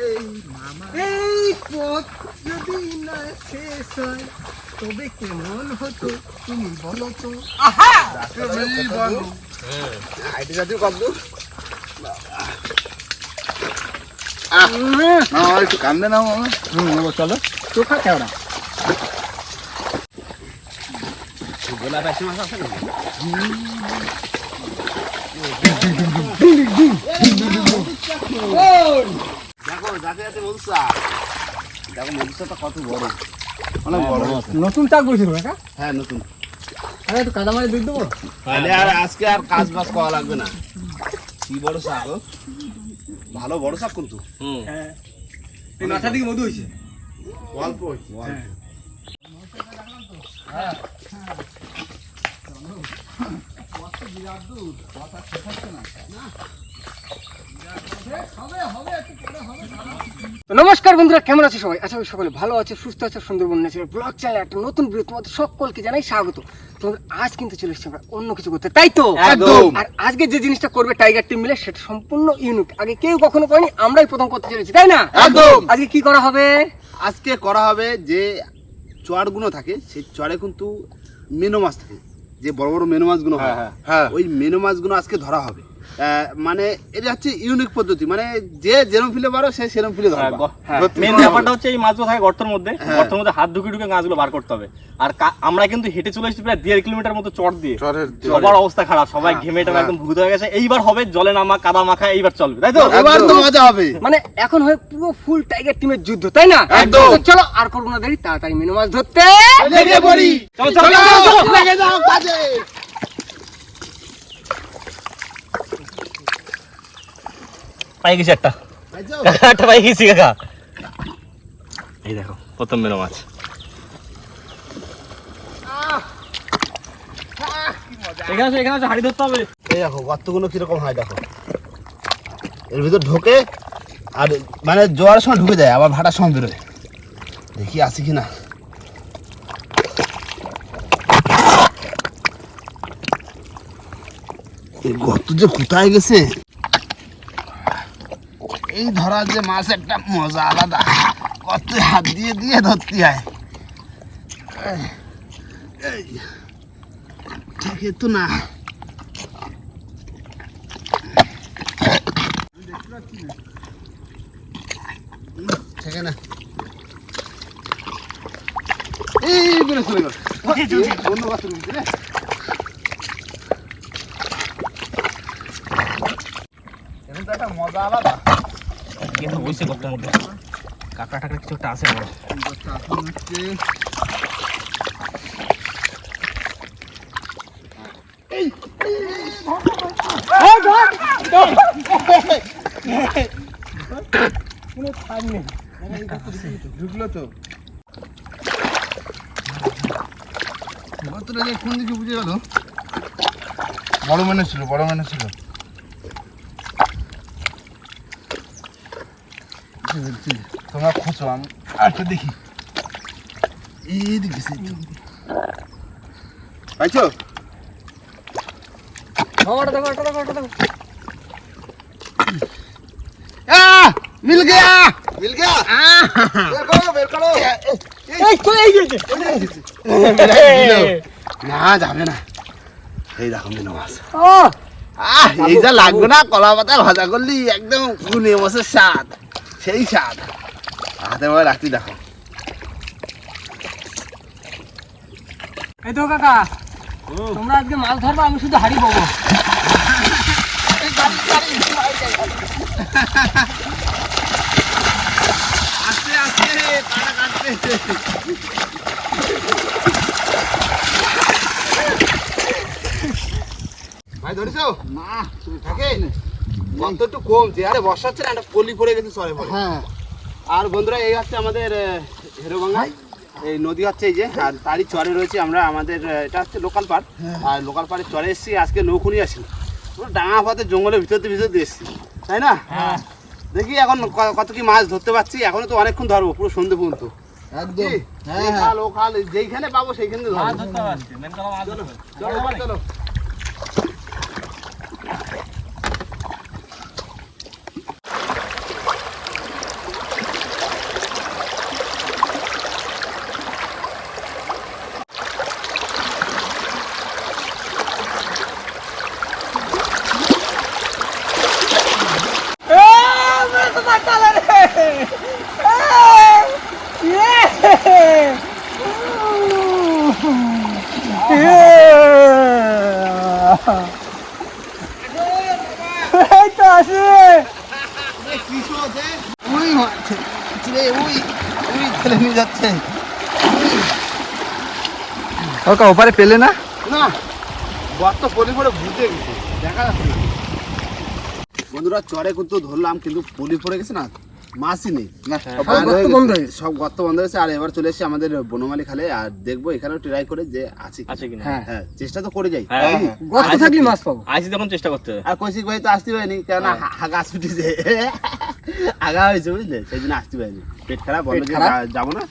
এই মামা এই পথ যদি না শেষ হয় তবে কেমন হতো তুমি বলো তো তুমি বলো আইটি জাতীয় কত একটু কান্দে না মামা হুম চলো চোখা কেওড়া গোলা পাশে মাছ আছে না দেখো যাতে যাতে মধুসা দেখো মধুসাটা কত বড়। অনেক বড়। নতুন চাক বলছিল কাকা হ্যাঁ নতুন। আরে একটু কাদা মারি দুধ দেবো? তাহলে আর আজকে আর কাজ বাজ করা লাগবে না। কি বড় শাক ভালো বড় শাক কিন্তু। হ্যাঁ। এই মাথা দিকে মধু হয়েছে। অল্প তো নমস্কার বন্ধুরা কেমন আছে সবাই? আশা করি সকলে ভালো আছে সুস্থ আছে সুন্দরবন ন্যাচারাল ব্লগ চ্যানেল একটা নতুন ভিডিও তোমাদের সকলকে জানাই স্বাগত। তোমাদের আজ কিন্তু চলে এসেছি আমরা অন্য কিছু করতে। তাই তো? একদম। আর আজকে যে জিনিসটা করবে টাইগার টিম মিলে সেটা সম্পূর্ণ ইউনিক আগে কেউ কখনো করেনি আমরাই প্রথম করতে চলেছি তাই না? একদম। আজকে কি করা হবে? আজকে করা হবে যে চড়গুলো থাকে সেই চড়ে কিন্তু মেনো মাছ থাকে। যে বড় বড় মেনো মাছগুলো হয়। হ্যাঁ। ওই মেনো মাছগুলো আজকে ধরা হবে। মানে এটা হচ্ছে ইউনিক পদ্ধতি মানে যে যেরম ফিলে পারো সে সেরম ফিলে ধরবে হ্যাঁ। মেন ব্যাপারটা হচ্ছে এই মাছগুলো থাকে গর্তের মধ্যে হ্যাঁ। গর্তের মধ্যে হাত ঢুকে ঢুকে মাছগুলো বার করতে হবে আর আমরা কিন্তু হেঁটে চলে এসেছি প্রায় দেড় কিলোমিটার মতো চট দিয়ে সবার অবস্থা খারাপ সবাই ঘেমে টেমে একদম ভূত হয়ে গেছে এইবার হবে জলে নামা কাদা মাখা এইবার চলবে তাই তো এবার তো মজা হবে মানে এখন হয় পুরো ফুল টাইগার টিমের যুদ্ধ তাই না একদম। চলো আর করব না দেরি তাড়াতাড়ি মিনো মাছ ধরতে লেগে পড়ি চলো চলো চলো, লেগে যাও কাজে পাই গেছি একটা একটা পাই গেছি কাকা। এই দেখো প্রথম মেনো মাছ। এখানে এখানে হাড়ি ধরতে হবে। এই দেখো গর্তগুলো কীরকম হয় দেখো। এর ভিতর ঢোকে আর মানে জোয়ারের সময় ঢুকে যায় আবার ভাটার সময় বেরোয়। দেখি আসি কিনা। এই গর্ত যে কোথায় গেছে? এই ধরা যে মাছ একটা মজা আলাদা। কত হাত দিয়ে দিয়ে ধরতে হয়। ঠিক তো না। থেকে না। এই চলে গেল। অন্য বাথরুম এখন তো একটা মজা আলাদা। কিন্তু বইছে গর্তের মধ্যে কাঁকড়া টাকড়া কিছু একটা আছে বড় ঢুকলো যে কোন দিকে বুঝে গেল? বড় মেনে ছিল, বড় মেনে ছিল ঠিক আছে, ঠিক আছে। তোমরা খোঁচো আমি আরেকটা দেখি। এই দিকে গেছে, এই পাইছো? মিল গয়া মিল গয়া বের করো বের করো। এই তো এই যে না যাবে না। এই দেখো মিনো মাছ। আহ এই যা লাগবে না কলা পাতা ভাজা করলি একদম গুনে মাছের স্বাদ। সেই স্বাদ। হাতে ভাবে রাখতি দেখো। এই তো কাকা তোমরা আজকে মাছ ধরবা আমি শুধু হাড়ি পাবো আস্তে আস্তে কাটা কাটতে ভাই ধরেছো? না থাকে গত একটু কমছে। আরে বর্ষা হচ্ছে না একটা পলি পড়ে গেছে সরে পড়ে। হ্যাঁ। আর বন্ধুরা এই হচ্ছে আমাদের এই নদী হচ্ছে এই যে আর তারই চরে রয়েছে আমরা আমাদের এটা হচ্ছে লোকাল পার্ক আর লোকাল পার্কের চরে এসেছি আজকে নৌকুনি আসি ডাঙা পথে জঙ্গলের ভিতর দিয়ে ভিতর দিয়ে এসেছি। তাই না? দেখি এখন কত কি মাছ ধরতে পারছি এখনও তো অনেকক্ষণ ধরবো পুরো সন্ধে পর্যন্ত। একদম? হ্যাঁ হ্যাঁ। যেইখানে পাবো সেইখানে ধরবো। হবে। চলো। ভাই, আছে? ওই মারছে। রে ওই ওই ঠেলে নিয়ে যাচ্ছে। ওকে ওপারে পেলে না? না গর্ত পলি পড়ে বুঝে গেছে। দেখা যাচ্ছে। বন্ধুরা চরে কিন্তু ধরলাম কিন্তু পলি পড়ে গেছে না। মাছই নেই। সব আর গর্ত বন্ধ গেছে। হয়ে। সব গর্ত বন্ধ হয়েছে। আর এবার চলে এসেছে আমাদের বনমালী খালে। আর দেখব এখানেও ট্রাই করে যে আছে আছে কিনা। হ্যাঁ হ্যাঁ চেষ্টা তো করে যাই। হ্যাঁ? হ্যাঁ। গর্ত থাকলে মাছ পাবো। আইসি তখন চেষ্টা করতে হবে আর কৌশিক ভাই তো আসতে পারেনি কেন হাগা ছুটিছে। আগা হয়েছে বুঝলে? সেই জন্য আসতে পারিনি। পেট খারাপ? যা- যাব না।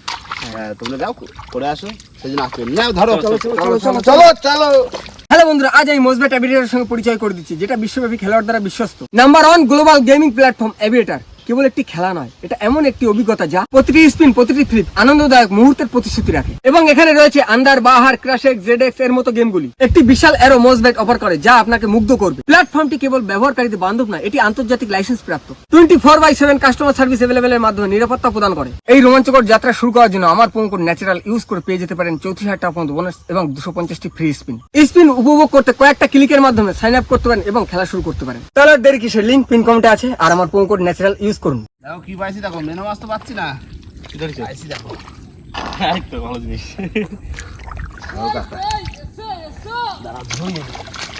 হ্যাঁ, তোমরা যাও করে আসো সেই জন্য আসতে পারিনি। ধরো চলো চলো চলো, চলো হ্যালো বন্ধুরা আজ আমি মোজবেট অ্যাভিয়েটারের সঙ্গে পরিচয় করে দিচ্ছি যেটা বিশ্বব্যাপী খেলোয়াড় দ্বারা বিশ্বস্ত। Number one global gaming platform Aviator কেবল একটি খেলা নয়, এটা এমন একটি অভিজ্ঞতা যা প্রতিটি স্পিন, প্রতিটি ফ্লিপ আনন্দদায়ক মুহূর্তের প্রতিশ্রুতি রাখে। এবং এখানে রয়েছে আন্দার, বাহার, ক্রাশেক, জেডেক্স এর মতো গেমগুলি। একটি বিশাল এরো মোজবেট অফার করে যা আপনাকে মুগ্ধ করবে। প্ল্যাটফর্মটি কেবল ব্যবহারকারীদের বান্ধব নয়, এটি আন্তর্জাতিক লাইসেন্স প্রাপ্ত। Twenty four by seven customer service available এর মাধ্যমে নিরাপত্তা প্রদান করে। এই রোমাঞ্চকর যাত্রা শুরু করার জন্য আমার প্রোমো কোড ন্যাচারাল ইউজ করে পেয়ে যেতে পারেন চৌত্রিশ হাজার টাকা পর্যন্ত বোনাস এবং দুশো পঞ্চাশটি ফ্রি স্পিন স্পিন উপভোগ করতে কয়েকটা ক্লিকের মাধ্যমে সাইন আপ করতে পারেন এবং খেলা শুরু করতে পারেন। তাহলে দেরি কিসের? লিঙ্ক পিন কমেন্টে আছে। আর আমার প্রোমো কোড ন্যাচারাল ইউজ করুন। দেখো কি পাইছি দেখো মেনো মাছ তো পাচ্ছি না। কি ধরেছো? পাইছি দেখো। ভালো জিনিস।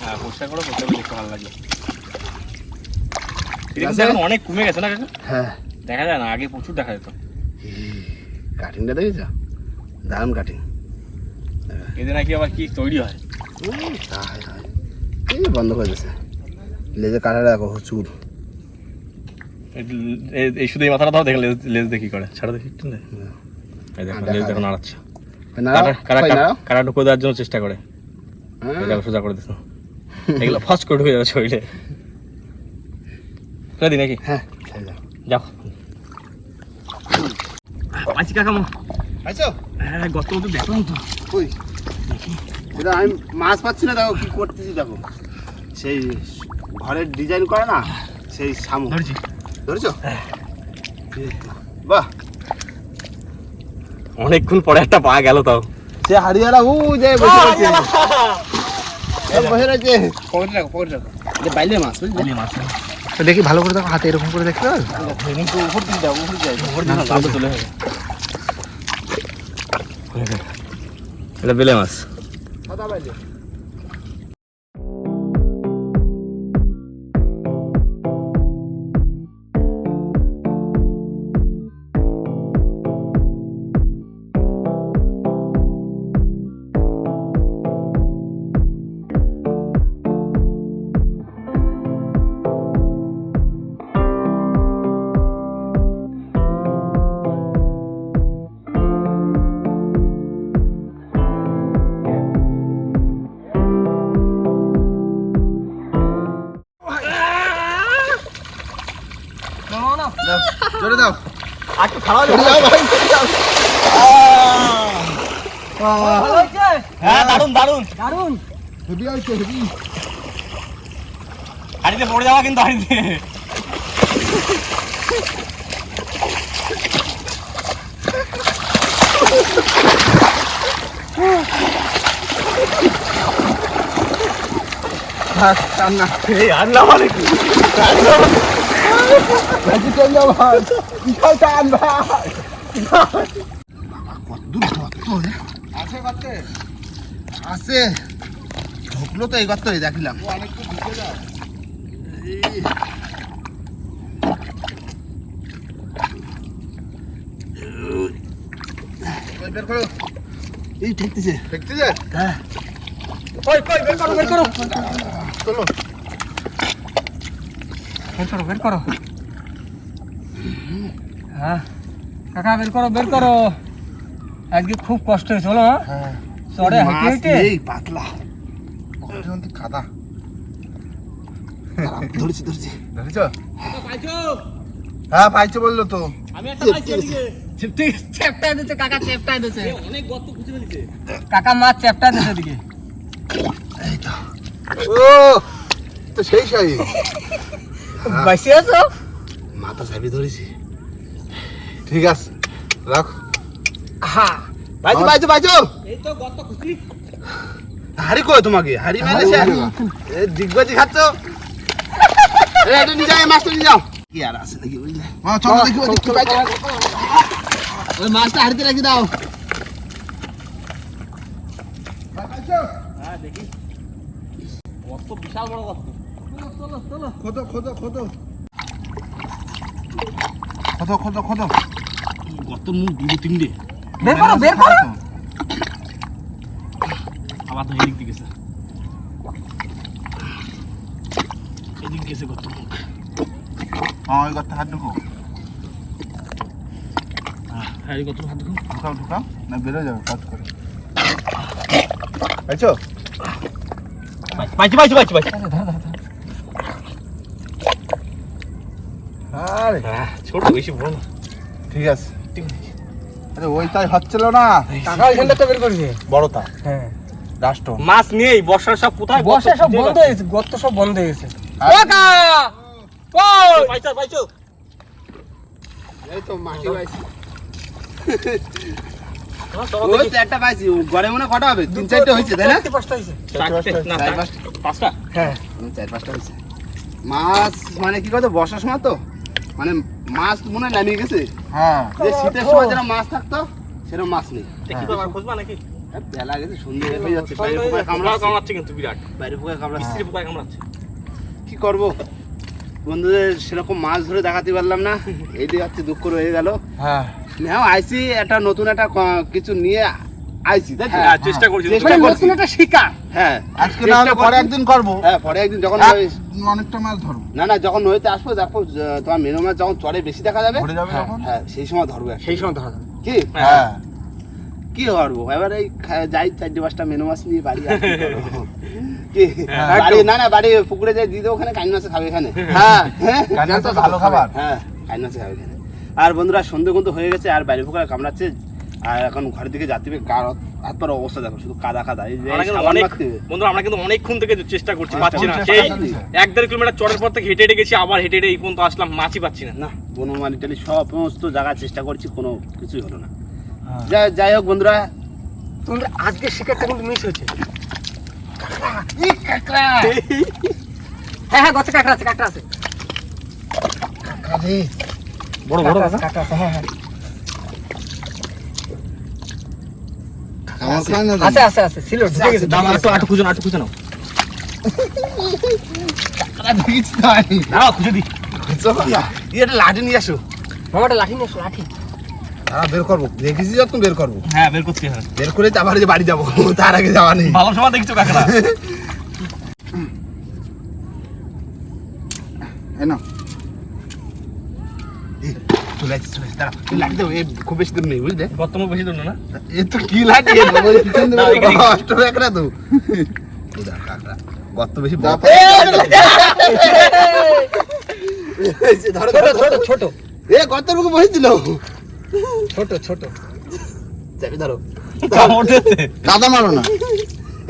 হ্যাঁ পরিষ্কার করো পরিষ্কার করে দেখতে ভালো লাগবে। এখন অনেক কমে গেছে না কাকা? হ্যাঁ। দেখা যায় না আগে প্রচুর দেখা যেত। কাটিংটা দেখেছ? দারুণ কাটিং এদের নাকি আবার কি তৈরি হয়? এই বন্ধ করে দিয়েছে। লেজে কাটা দেখো চুর এই- শুধু এই মাথাটা দাও দেখে লেজ লেজ দেখি করে। ছাড়া দেখি। একটু এই দেখো হ্যাঁ, লেজ দেখো নাড়াচ্ছে? কাটা ঢুকে দেওয়ার জন্য চেষ্টা করে। দেখো সোজা করে দিস এগুলো ফার্স্ট করে ঢুকে যাবে শরীরে। ফেলে নাকি? হ্যাঁ। যাও। পাঁচি কাকা মা। পাইছো? হ্যাঁ গত তো দেখলাম তো। কই? এটা আমি মাছ পাচ্ছি না দেখো কি করতেছি দেখো। সেই ঘরের ডিজাইন করে না সেই শামুক। ধরেছি। ধরেছো? বাহ। অনেকক্ষণ পরে একটা পা গেল তাও। সে হারিয়ালা ও যে বসে এ বসে রয়েছে। পকেটে রাখো পকেটে রাখো। এটা বাইলে মাছ বুঝলি? তো দেখি ভালো করে দেখো হাতে এরকম করে দেখতে পারো কিন্তু উপর দিকে যাও উপর দিকে যাও চলে যাবে। এটা বেলে মাছ। সাদা বাইলে। জোরে দাও। আর একটু খারাপ দাও ভাই। হ্যাঁ দারুণ দারুণ দারুণ হেভি হয়েছে হেভি হাড়িতে পড়ে যাওয়া কিন্তু হাড়িতে। কান্না এই আর না মানে কি? ভাই বিশাল টান ভাই কত দূর আছে কত আছে ঢুকলো তো এই গর্ত দেখিলাম এই ঠেকতেছে ঠেকতেছে হ্যাঁ কই কই বের করো বের করো চলো বের করো বের করো। হ্যাঁ। কাকা বের করো বের করো। আজকে খুব কষ্ট হয়েছে বলো হ্যাঁ। চড়ে হেঁটে হেঁটে? এই পাতলা। কাদা ধরেছি ধরেছি। ধরেছো? হ্যাঁ পাইছো বলল তো। কাকা মাছ চ্যাপটায় দিচ্ছে দিকে ও তো সেই সাই বাইসে আছো? মাথা চাবি ধরেছি। ঠিক আছে রাখ। হ্যাঁ। বাইজো বাইজো বাইজো। এই তো গর্ত খুঁজছি হাড়ি কই তোমাকে? হাড়ি মেরেছে হাড়ি এ দিগবাজি খাচ্ছ? এ এটা নিয়ে যাও মাছটা নিয়ে যাও। কি আর আছে নাকি বুঝলে মা চলো দেখি ওদিক কি পাইছে ওই মাছটা হাড়িতে রেখে দাও। কত বিশাল বড় গর্ত খোদো খোদো খোদো খোদো খোদো খোদো গর্ত মুখ দুটো তিনটে বের করো বের করো আবার তো এদিক দিকে গেছে এদিক গেছে গর্ত মুখ হ্যাঁ ওই গর্তে হাত ঢুকো হ্যাঁ এই গর্ত হাত দেখুন ঢুকাও ঢুকাও না বেরো যাবে কাজ করে পাইছো পাইছি পাইছি পাইছি পাইছি আরে। ছোট বেশি বড় না। ঠিক আছে। আরে ওইটাই হচ্ছিল না। টাকা ওইখানটা বের করেছে। বড়টা। হ্যাঁ। রাষ্ট্র মাছ নেই বর্ষার সব কোথায়? বর্ষা সব বন্ধ হয়ে গেছে গর্ত সব বন্ধ হয়ে গেছে। কাকা কই পাইছো পাইছো এই তো মাটি পাইছি। ওই তো একটা পাইছি ঘরে মনে কটা হবে? তিন চারটে হয়েছে তাই না? পাঁচটা পাঁচটা। হ্যাঁ। চার পাঁচটা হয়েছে। মাছ মানে কি কথা বর্ষার সময় তো? মানে মাছ মনে হয় নামিয়ে গেছে? হ্যাঁ। যে শীতের সময় যেরকম মাছ থাকতো সেরকম মাছ নেই। দেখি তো আমার খুঁজবা নাকি? হ্যাঁ, বেলা গেছে সন্ধ্যে হয়ে যাচ্ছে বাইরে হয়ে কামড়া কামড়াচ্ছে। কামড়াচ্ছে কিন্তু বিরাট। বাইরে পোকায় কামড়াচ্ছে। স্ত্রী পোকায় কামড়াচ্ছে। কি করব? বন্ধুদের সেরকম মাছ ধরে দেখাতে পারলাম না। এইটাই হচ্ছে দুঃখ রয়ে গেল। হ্যাঁ। হ্যাঁ আইসি একটা নতুন একটা কিছু নিয়ে আইসি তাই? হ্যাঁ চেষ্টা করছি চেষ্টা মানে করছি। একটা শিকার। হ্যাঁ আজকে না হলে পরে একদিন করব। হ্যাঁ পরে একদিন যখন আর অনেকটা মাছ ধরবো। না না যখন নদীতে আসব দেখো তোমার মেনু মাছ যখন চরে বেশি দেখা যাবে হ্যাঁ, হ্যাঁ সেই সময় ধরবো সেই সময় ধরা যাবে। কি? হ্যাঁ। কি ধরবো? এবার এই যাই চারটে পাঁচটা মেনু মাছ নিয়ে বাড়ি কি বাড়ি না না বাড়ি পুকুরে যাই দিয়ে দেবো ওখানে কাইন মাছে খাবে এখানে। হ্যাঁ। হ্যাঁ ভালো খাবার। হ্যাঁ কাইন মাছে খাবে এখানে। আর বন্ধুরা সন্ধে কিন্তু হয়ে গেছে আর বাইরে পোকা কামড়াচ্ছে আর এখন ঘরের দিকে যাতে হাত পার অবস্থা দেখো শুধু কাদা কাদা এই যে আমরা কিন্তু অনেকক্ষণ থেকে চেষ্টা করছি হ্যাঁ, পাচ্ছি না। সেই এক দেড় কিলোমিটার চড়ের পর থেকে হেঁটে হেঁটে গেছি আবার হেঁটে হেঁটে এই পর্যন্ত আসলাম মাছই পাচ্ছি না। না বনমালি টালি সমস্ত জায়গায় চেষ্টা করছি কোনো কিছুই হলো না। হ্যাঁ। যাই যাই হোক বন্ধুরা তোমাদের আজকে শিকারটা কিন্তু মিস হয়েছে হ্যাঁ হ্যাঁ গছে কাঁকড়া আছে কাঁকড়া আছে। বড় আছে, কাঁকড়া আছে হ্যাঁ হ্যাঁ আমার খায় না আছে আছে আছে ছিল ঢুকে গেছে দাম আটু আটু খুঁজে আটু খুঁজে নাও। না খুঁজে দি। দিয়ে লাঠি নিয়ে আসো। মামাটা লাঠি নিয়ে এসো লাঠি। হ্যাঁ বের করব। দেখেছি যখন বের করব। হ্যাঁ বের করতে হবে বের করে আবার যে বাড়ি যাব তার আগে যাওয়া নেই। ভালো সময় দেখছ এই না চলে আসছি চলে আসছি দাঁড়া এই লাঠি দেবো এই খুব বেশি দূর নেই বুঝলে গর্তম বেশি দূর না এ তো কি লাঠি এ তো ওই পিছন না, দিকে এখানে- কষ্ট একটা তো এই দেখ কাকড়া গর্ত বেশি বড় ধরো ছোট ছোট ছোট এ গর্তের মুখে বসেছিল ছোট ছোট চাবি ধরো কাদা মারো না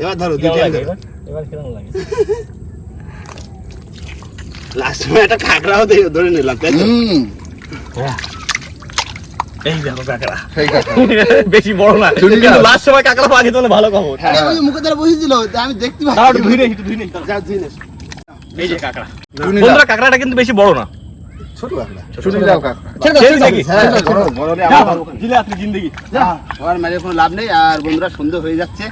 এবার ধরো লাগে এবার এবার লাগে লাস্ট সময় একটা ধরে নিলাম তাই তো? হুম এই দেখো কাকড়া। সেই কাকড়া। বেশি বড় না। কিন্তু লাস্ট সময় কাকড়া পাওয়া যেত ভালো খবর। ওই মুখে ধরে বসেছিল আমি দেখতে পাচ্ছি একটু ধুই নে, একটু ধুই নে। যাও ধুয়ে নে। এই যে কাকড়া। বন্ধুরা কাকড়াটা কিন্তু বেশি বড় না। ছোট কাকড়া। চুনি দাও কাকড়া। ছেড়ে দাও, ছেড়ে ছেড়ে দাও। দেখি। হ্যাঁ বড় বড় রে আমার জিলে আপনি জিন্দগি। আর মাঝে কোনো লাভ নেই আর বন্ধুরা সন্ধে হয়ে যাচ্ছে।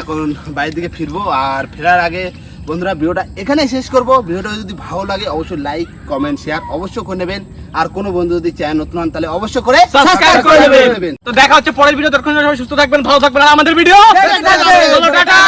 এখন বাড়ির দিকে ফিরবো আর ফেরার আগে বন্ধুরা ভিডিওটা এখানেই শেষ করব। ভিডিওটা যদি ভালো লাগে অবশ্যই লাইক কমেন্ট শেয়ার অবশ্যই করে নেবেন। আর কোনো বন্ধু যদি চ্যানেল নতুন হন তাহলে অবশ্যই করে সাবস্ক্রাইব করে নেবেন। তো দেখা হচ্ছে পরের ভিডিও ততক্ষণ সবাই সুস্থ থাকবেন ভালো থাকবেন আর আমাদের ভিডিও টাটা।